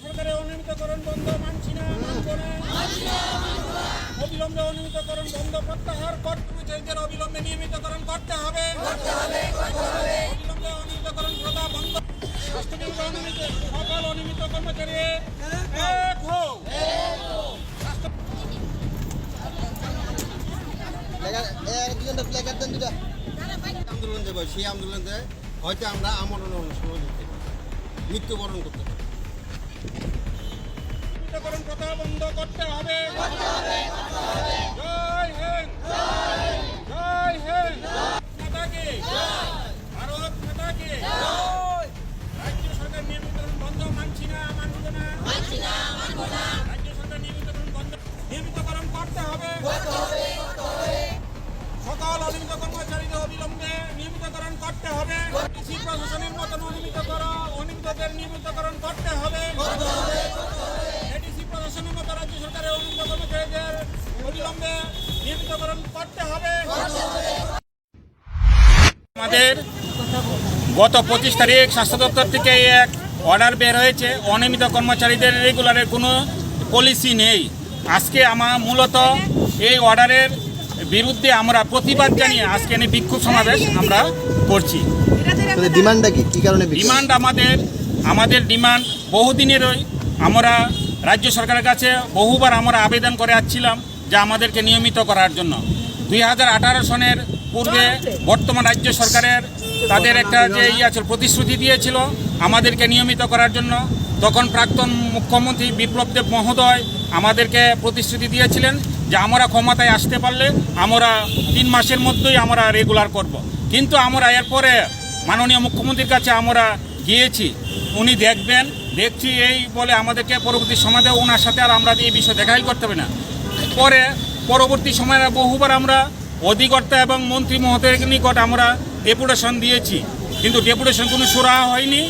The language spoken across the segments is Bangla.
সরকারের অনিয়মিতকরণ বন্ধ মানছি না মানব না। অবিলম্বে অনিয়মিতকরণ বন্ধ প্রত্যাহার কর্মচারীদের অবিলম্বে নিয়মিতকরণ করতে হবে। অবিলম্বে অনিয়মিতকরণ প্রথা বন্ধ। স্বাস্থ্যকেন্দ্র অনিয়মিত সকল অনিয়মিত কর্মচারী। এক হও। আন্দোলন দেবো সেই আন্দোলন হয়তো আমরা আমরণ অনুষ্ঠান দিতে মৃত্যুবরণ করতে পারি। নিয়মিতকরণ প্রথা বন্ধ করতে হবে। জয় হিন্দ। জয় হিন্দ। মাতা ভারত মাতা রাজ্য সরকার নিয়মিতকরণ বন্ধ মানছি না মানব না। রাজ্য সরকার নিয়মিতকরণ বন্ধ। নিয়মিতকরণ করতে হবে। সকল অনিয়মিত কর্মচারীদের অবিলম্বে নিয়মিতকরণ করতে হবে। কৃষি প্রশাসনের মতন অনিয়মিত করা অনিয়মিতদের নিয়মিতকরণ করতে হবে। গত পঁচিশ তারিখ স্বাস্থ্য দপ্তর থেকে এক অর্ডার বের হয়েছে। অনিয়মিত কর্মচারীদের রেগুলারের কোনো পলিসি নেই। আজকে আমার মূলত এই অর্ডারের বিরুদ্ধে আমরা প্রতিবাদ জানিয়ে আজকে এনে বিক্ষোভ সমাবেশ আমরা করছি। ডিমান্ডটা কি? কি কারণে ডিমান্ড আমাদের আমাদের ডিমান্ড বহুদিনেরই। আমরা রাজ্য সরকারের কাছে বহুবার আমরা আবেদন করে আসছিলাম যে আমাদেরকে নিয়মিত করার জন্য। দুই হাজার আঠারো সনের পূর্বে বর্তমান রাজ্য সরকারের তাদের একটা যে ইয়ে আছে, প্রতিশ্রুতি দিয়েছিল আমাদেরকে নিয়মিত করার জন্য। তখন প্রাক্তন মুখ্যমন্ত্রী বিপ্লব দেব মহোদয় আমাদেরকে প্রতিশ্রুতি দিয়েছিলেন যে আমরা ক্ষমতায় আসতে পারলে আমরা তিন মাসের মধ্যেই আমরা রেগুলার করব। কিন্তু আমরা এরপরে মাননীয় মুখ্যমন্ত্রীর কাছে আমরা গিয়েছি। উনি দেখবেন, দেখছি এই বলে আমাদেরকে পরবর্তী সমাজে ওনার সাথে আর আমরা এই বিষয়ে দেখাই করতে হবে না। পরে পরবর্তী সময়ে বহুবার আমরা অধিকর্তা এবং মন্ত্রী মহোদয়ের নিকট আমরা ডেপুটেশন দিয়েছি। কিন্তু ডেপুটেশন কোনো সুরাহা হয়নি।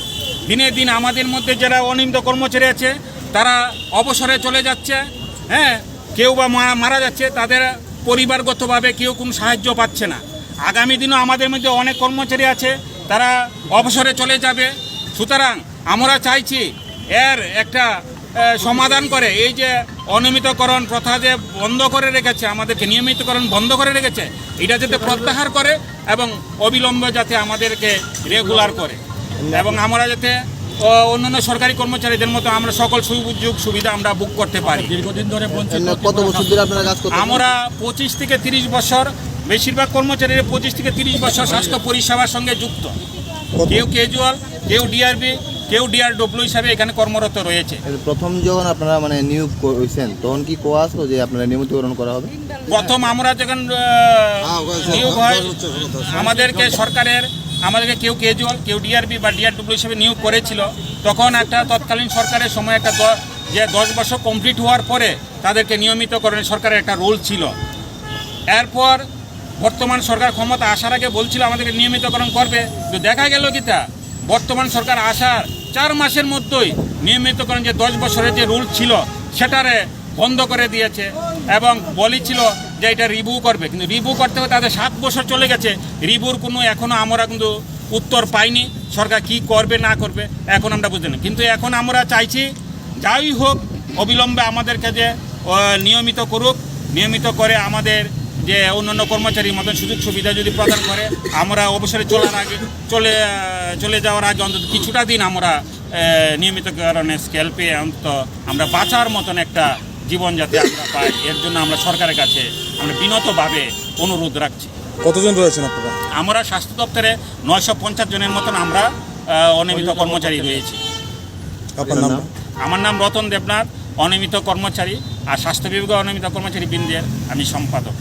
দিনে দিন আমাদের মধ্যে যারা অনিয়মিত কর্মচারী আছে, তারা অবসরে চলে যাচ্ছে। হ্যাঁ কেউ বা মারা যাচ্ছে, তাদের পরিবারগতভাবে কেউ কোনো সাহায্য পাচ্ছে না। আগামী দিনও আমাদের মধ্যে অনেক কর্মচারী আছে, তারা অবসরে চলে যাবে। সুতরাং আমরা চাইছি, এর একটা সমাধান করে। এই যে অনিয়মিতকরণ প্রথা যে বন্ধ করে রেখেছে আমাদেরকে নিয়মিতকরণ বন্ধ করে রেখেছে এটা যাতে প্রত্যাহার করে এবং অবিলম্বে যাতে আমাদেরকে রেগুলার করে। এবং আমরা যাতে অন্যান্য সরকারি কর্মচারীদের মতো আমরা সকল সুযোগ সুবিধা আমরা বুক করতে পারি। দীর্ঘদিন ধরে কত বছর ধরে আপনারা কাজ করতে আমরা পঁচিশ থেকে তিরিশ বছর বেশিরভাগ কর্মচারীরা পঁচিশ থেকে তিরিশ বছর স্বাস্থ্য পরিষেবার সঙ্গে যুক্ত। কেউ ক্যাজুয়াল কেউ ডিআরবি কেউ ডিআরডব্লিউ হিসাবে এখানে কর্মরত রয়েছে প্রথম যখন আপনারা মানে নিয়োগ করেছেন তখন কি কোয়া আসলো যে আপনারা নিয়মিতকরণ করা হবে প্রথম আমরা যখন নিয়োগ হয় আমাদেরকে সরকারের আমাদেরকে কেউ কেজুয়াল কেউ ডিআরবি বা ডিআরডব্লিউ হিসেবে নিয়োগ করেছিল তখন একটা তৎকালীন সরকারের সময় একটা দ- যে দশ বছর কমপ্লিট হওয়ার পরে তাদেরকে নিয়মিতকরণের সরকারের একটা রোল ছিল এরপর বর্তমান সরকার ক্ষমতা আসার আগে বলছিল আমাদেরকে নিয়মিতকরণ করবে তো দেখা গেল কি তা বর্তমান সরকার আসার চার মাসের মধ্যেই নিয়মিতকরণ যে দশ বছরের যে রুল ছিল, সেটারে বন্ধ করে দিয়েছে এবং বলেছিল যে এটা রিভিউ করবে। কিন্তু রিভিউ করতে হবে তাদের সাত বছর চলে গেছে। রিভিউর কোনো এখনও আমরা কিন্তু উত্তর পাইনি, সরকার কি করবে, না করবে, এখন আমরা বুঝতে না কিন্তু এখন আমরা চাইছি, যাই হোক, অবিলম্বে আমাদেরকে যে নিয়মিত করুক, নিয়মিত করে আমাদের যে অন্যান্য কর্মচারীর মতন সুযোগ সুবিধা যদি প্রদান করে আমরা অবসরে চলার আগে চলে চলে যাওয়ার আগে অন্তত কিছুটা দিন আমরা নিয়মিত কারণে স্কেল পেয়ে অন্তত আমরা বাঁচার মতন একটা জীবন যাতে আমরা পাই। এর জন্য আমরা সরকারের কাছে আমরা বিনতভাবে অনুরোধ রাখছি। কতজন রয়েছেন আপনারা? আমরা স্বাস্থ্য দপ্তরে নয়শো পঞ্চাশ জনের মতন আমরা অনিয়মিত কর্মচারী রয়েছি। আপনার নাম? আমার নাম রতন দেবনাথ অনিয়মিত কর্মচারী আর স্বাস্থ্য বিভাগে অনিয়মিত কর্মচারী বৃন্দের আমি সম্পাদক।